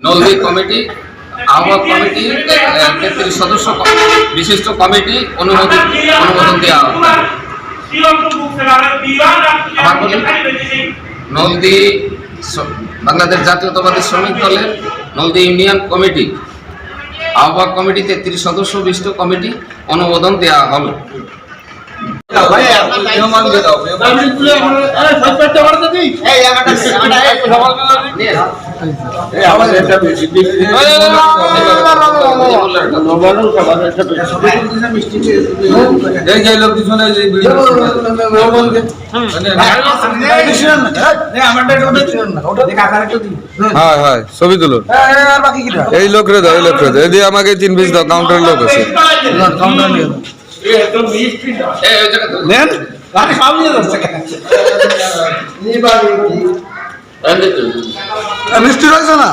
Naldi committee আহ্বায়ক committee তেত্রিশ সদস্য বিশিষ্ট কমিটি অনুমোদন অনুমোদন দেওয়া নলদী বাংলাদেশ জাতীয়তাবাদী শ্রমিক দলের নলদী ইউনিয়ন কমিটি। আহ্বায়ক কমিটি তেত্রিশ সদস্য বিশিষ্ট কমিটি অনুমোদন দেওয়া হলো এই হ্যাঁ হ্যাঁ ছবি তুলো এই লোক রে দাও এই লোক রে দাও এদিকে আমাকে তিন পিস দাও কাউন্টার লোক আছে এই, ওই জায়গাতে। মিষ্টি রয়েছে না?